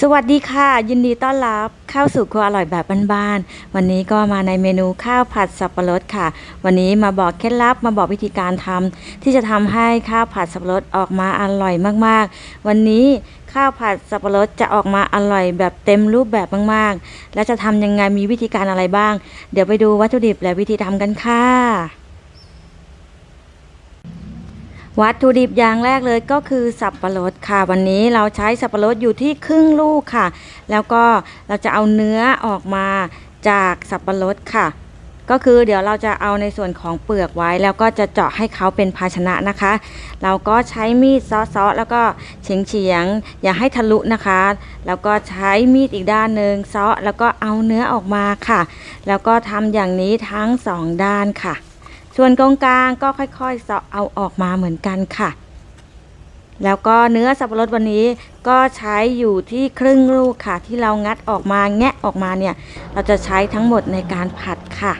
สวัสดีค่ะ ยินดีต้อนรับเข้าสู่ครัวอร่อยแบบบ้านๆวันนี้ก็มาในเมนูข้าวผัดสับปะรดค่ะ วันนี้มาบอกเคล็ดลับมาบอกวิธีการทำที่จะทำให้ข้าวผัดสับปะรดออกมาอร่อยมากๆ วันนี้ข้าวผัดสับปะรดจะออกมาอร่อยแบบเต็มรูปแบบมากๆ และจะทำยังไงมีวิธีการอะไรบ้าง เดี๋ยวไปดูวัตถุดิบและวิธีทำกันค่ะ วัตถุดิบอย่างแรกเลยก็คือสับปะรดค่ะ วันนี้เราใช้สับปะรดอยู่ที่ครึ่งลูกค่ะ แล้วก็เราจะเอาเนื้อออกมาจากสับปะรดค่ะ ก็คือเดี๋ยวเราจะเอาในส่วนของเปลือกไว้ แล้วก็จะเจาะให้เขาเป็นภาชนะนะคะ เราก็ใช้มีดซ้อๆแล้วก็เฉียงเฉียงๆอย่าให้ทะลุนะคะ แล้วก็ใช้มีดอีกด้านหนึ่งซ้อแล้วก็เอาเนื้อออกมาค่ะ แล้วก็ทำอย่างนี้ทั้งสองด้านค่ะ ส่วนตรงกลางก็ค่อยๆเสาะเอาออกมาเหมือนกันค่ะ แล้วก็เนื้อสับปะรดวันนี้ก็ใช้อยู่ที่ครึ่งลูกค่ะ ที่เรางัดออกมาแงะออกมาเนี่ย เราจะใช้ทั้งหมดในการผัดค่ะ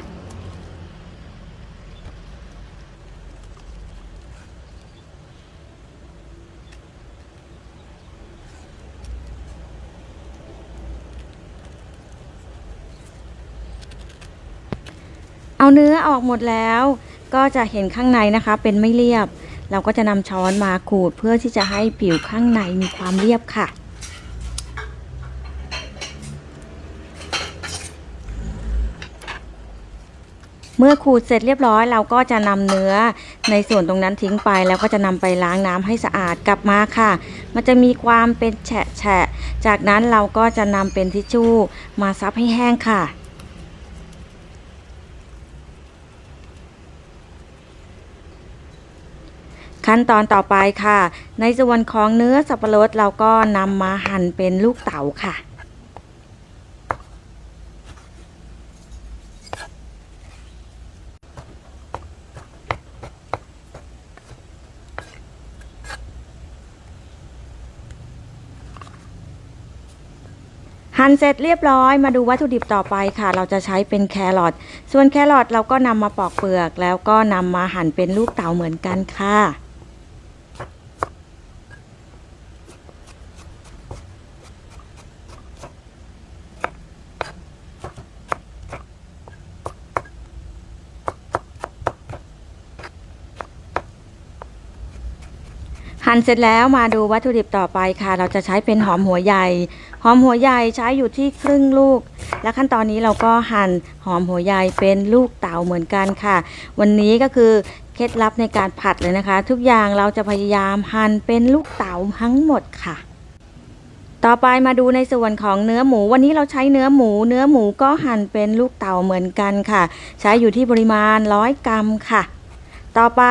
เอาเนื้อออกหมดแล้ว ก็จะเห็นข้างในนะคะเป็นไม่เรียบ เราก็จะนำช้อนมาขูดเพื่อที่จะให้ผิวข้างในมีความเรียบค่ะ เมื่อขูดเสร็จเรียบร้อย เราก็จะนำเนื้อในส่วนตรงนั้นทิ้งไป แล้วก็จะนำไปล้างน้ำให้สะอาดกลับมาค่ะ มันจะมีความเป็นแฉะๆจากนั้นเราก็จะนำเป็นทิชชู่มาซับให้แห้งค่ะ ขั้นตอนต่อไปค่ะ ในส่วนของเนื้อสับปะรดเราก็นำมาหั่นเป็นลูกเต๋าค่ะหั่นเสร็จเรียบร้อยมาดูวัตถุดิบต่อไปค่ะ เราจะใช้เป็นแครอทส่วนแครอทเราก็นำมาปอกเปลือก แล้วก็นำมาหั่นเป็นลูกเต๋าเหมือนกันค่ะ หั่นเสร็จแล้วมาดูวัตถุดิบต่อไปค่ะ เราจะใช้เป็นหอมหัวใหญ่ หอมหัวใหญ่ใช้อยู่ที่ครึ่งลูก และขั้นตอนนี้เราก็หั่นหอมหัวใหญ่เป็นลูกเต๋าเหมือนกันค่ะ วันนี้ก็คือเคล็ดลับในการผัดเลยนะคะ ทุกอย่างเราจะพยายามหั่นเป็นลูกเต๋าทั้งหมดค่ะ ต่อไปมาดูในส่วนของเนื้อหมู วันนี้เราใช้เนื้อหมู เนื้อหมูก็หั่นเป็นลูกเต๋าเหมือนกันค่ะ ใช้อยู่ที่ปริมาณ 100 กรัมค่ะ ต่อไป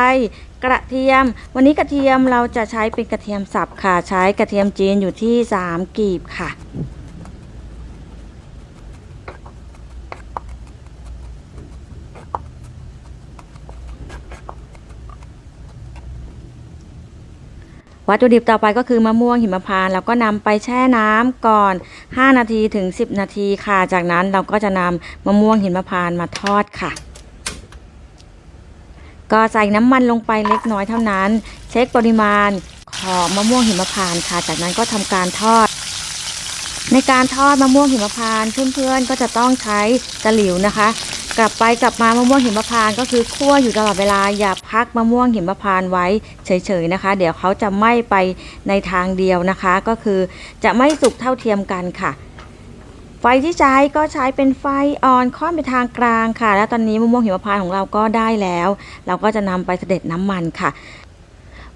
กระเทียม วันนี้กระเทียมเราจะใช้เป็นกระเทียมสับค่ะ ใช้กระเทียมจีนอยู่ที่ 3 กีบค่ะ วัตถุดิบต่อไปก็คือมะม่วงหิมพานต์เราก็นำไปแช่น้ำก่อน 5 นาทีถึง 10 นาทีค่ะ จากนั้นเราก็จะนำมะม่วงหิมพานต์มาทอดค่ะ ก็ใส่น้ำมันลงไปเล็กน้อยเท่านั้น เช็คปริมาณของมะม่วงหิมพานต์ค่ะ จากนั้นก็ทำการทอด ในการทอดมะม่วงหิมพานต์เพื่อนๆก็จะต้องใช้ตะหลิวนะคะ กลับไปกลับมามะม่วงหิมพานต์ก็คือคั่วอยู่ตลอดเวลาอย่าพักมะม่วงหิมพานต์ไว้เฉยๆนะคะ เดี๋ยวเขาจะไหม้ไปในทางเดียวนะคะ ก็คือจะไม่สุกเท่าเทียมกันค่ะ ไฟที่ใช้ก็ใช้เป็นไฟอ่อนค่อนไปทางกลางค่ะ และตอนนี้มะม่วงหิมพานต์ของเราก็ได้แล้ว เราก็จะนำไปเสด็จน้ำมันค่ะ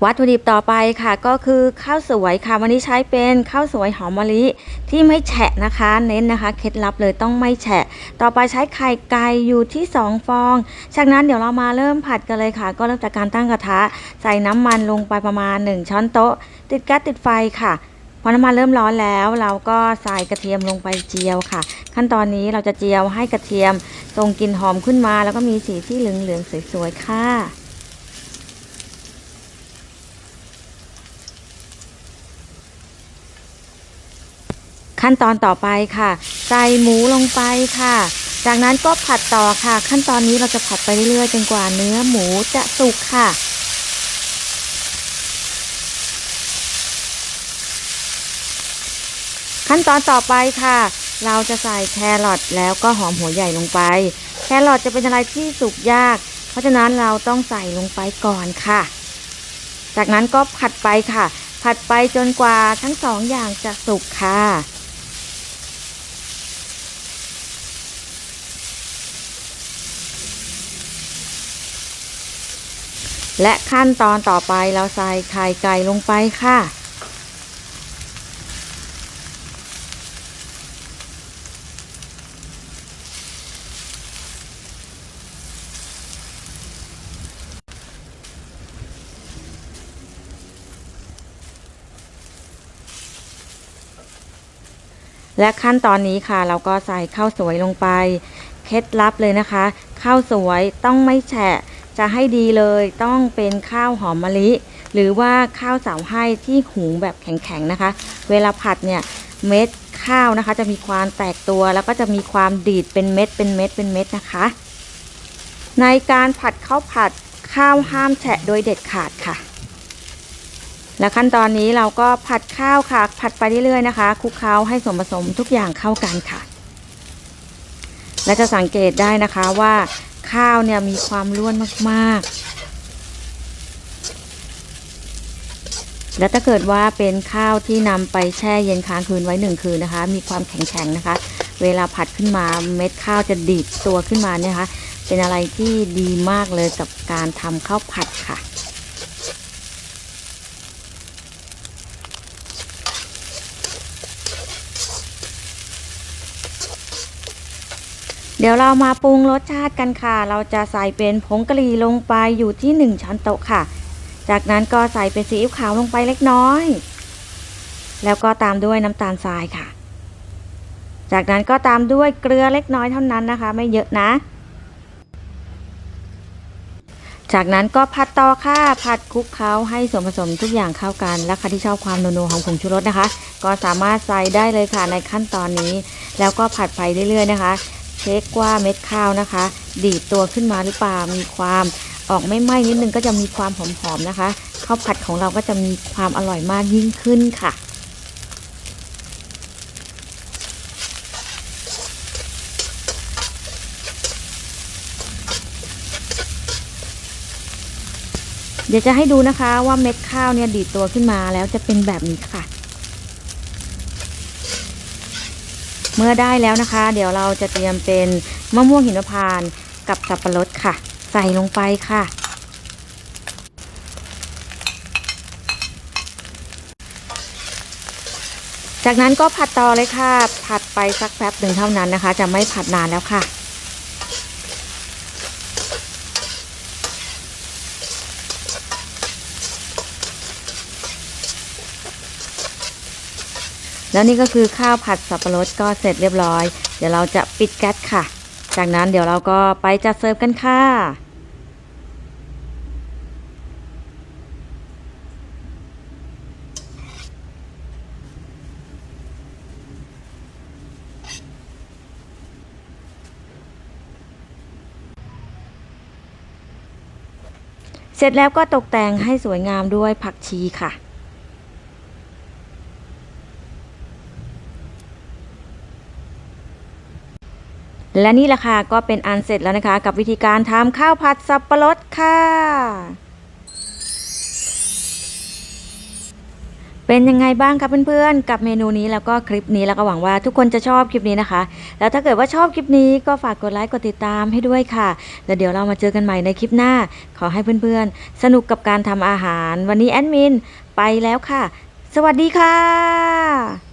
วัตถุดิบต่อไปค่ะก็คือข้าวสวยค่ะ วันนี้ใช้เป็นข้าวสวยหอมมะลิที่ไม่แฉะนะคะ เน้นนะคะเคล็ดลับเลยต้องไม่แฉะ ต่อไปใช้ไข่ไก่อยู่ที่ 2 ฟองจากนั้นเดี๋ยวเรามาเริ่มผัดกันเลยค่ะ ก็เริ่มจากการตั้งกระทะ ใส่น้ำมันลงไปประมาณ 1 ช้อนโต๊ะ ติดแก๊สติดไฟค่ะ พอน้ำมันเริ่มร้อนแล้ว เราก็ใส่กระเทียมลงไปเจียวค่ะ ขั้นตอนนี้เราจะเจียวให้กระเทียมทรงกลิ่นหอมขึ้นมา แล้วก็มีสีที่เหลืองๆสวยๆค่ะขั้นตอนต่อไปค่ะ ใส่หมูลงไปค่ะ จากนั้นก็ผัดต่อค่ะ ขั้นตอนนี้เราจะผัดไปเรื่อยๆจนกว่าเนื้อหมูจะสุกค่ะ ขั้นตอนต่อไปค่ะ เราจะใส่แครอทแล้วก็หอมหัวใหญ่ลงไป แครอทจะเป็นอะไรที่สุกยาก เพราะฉะนั้นเราต้องใส่ลงไปก่อนค่ะ จากนั้นก็ผัดไปค่ะ ผัดไปจนกว่าทั้งสองอย่างจะสุกค่ะและขั้นตอนต่อไปเราใส่ไข่ไก่ลงไปค่ะ และขั้นตอนนี้ค่ะ เราก็ใส่ข้าวสวยลงไป เคล็ดลับเลยนะคะข้าวสวยต้องไม่แฉะจะให้ดีเลยต้องเป็นข้าวหอมมะลิ หรือว่าข้าวสาวให้ที่หุงแบบแข็งๆนะคะ เวลาผัดเนี่ยเม็ดข้าวนะคะ จะมีความแตกตัวแล้วก็จะมีความดีดเป็นเม็ดเป็นเม็ดเป็นเม็ดนะคะ ในการผัดข้าวผัดข้าวห้ามแฉะโดยเด็ดขาดค่ะ และขั้นตอนนี้เราก็ผัดข้าวค่ะ ผัดไปเรื่อยๆนะคะคลุกเคล้าให้ส่วนผสมทุกอย่างเข้ากันค่ะ และจะสังเกตได้นะคะว่าข้าวเนี่ยมีความร่วนมากๆ และถ้าเกิดว่าเป็นข้าวที่นำไปแช่เย็นค้างคืนไว้หนึ่งคืนนะคะ มีความแข็งๆนะคะ เวลาผัดขึ้นมาเม็ดข้าวจะดีดตัวขึ้นมาเนี่ยนะคะเป็นอะไรที่ดีมากเลยกับการทำข้าวผัดค่ะ เดี๋ยวเรามาปรุงรสชาติกันค่ะ เราจะใส่เป็นผงกะหรี่ลงไปอยู่ที่ 1 ช้อนโต๊ะค่ะ จากนั้นก็ใส่เป็นซีอิ๊วขาวลงไปเล็กน้อย แล้วก็ตามด้วยน้ำตาลทรายค่ะ จากนั้นก็ตามด้วยเกลือเล็กน้อยเท่านั้นนะคะ ไม่เยอะนะ จากนั้นก็ผัดต่อค่ะ ผัดคลุกเคล้าให้ส่วนผสมทุกอย่างเข้ากัน และใครที่ชอบความนัวๆของผงชูรสนะคะ ก็สามารถใส่ได้เลยค่ะในขั้นตอนนี้ แล้วก็ผัดไปเรื่อยๆนะคะ เช็คว่าเม็ดข้าวนะคะ ดีดตัวขึ้นมาหรือเปล่ามีความออกไม่ไหม้นิดนึงก็จะมีความหอมๆนะคะข้าวผัดของเราก็จะมีความอร่อยมากยิ่งขึ้นค่ะ เดี๋ยวจะให้ดูนะคะว่าเม็ดข้าวเนี่ยดีดตัวขึ้นมาแล้วจะเป็นแบบนี้ค่ะ เมื่อได้แล้วนะคะ เดี๋ยวเราจะเตรียมเป็นมะม่วงหิมพานต์กับสับปะรดค่ะ ใส่ลงไปค่ะ จากนั้นก็ผัดต่อเลยค่ะ ผัดไปสักแป๊บหนึ่งเท่านั้นนะคะ จะไม่ผัดนานแล้วค่ะ แล้วนี่ก็คือข้าวผัดสับปะรดก็เสร็จเรียบร้อย เดี๋ยวเราจะปิดแก๊สค่ะ จากนั้นเดี๋ยวเราก็ไปจัดเสิร์ฟกันค่ะเสร็จแล้วก็ตกแต่งให้สวยงามด้วยผักชีค่ะ และนี่แหละค่ะก็เป็นอันเสร็จแล้วนะคะ กับวิธีการทำข้าวผัดสับปะรดค่ะ เป็นยังไงบ้างคะเพื่อนๆ กับเมนูนี้แล้วก็คลิปนี้แล้วก็หวังว่าทุกคนจะชอบคลิปนี้นะคะ แล้วถ้าเกิดว่าชอบคลิปนี้ก็ฝากกดไลค์กดติดตามให้ด้วยค่ะ แล้วเดี๋ยวเรามาเจอกันใหม่ในคลิปหน้า ขอให้เพื่อนๆ สนุกกับการทำอาหาร วันนี้แอดมินไปแล้วค่ะ สวัสดีค่ะ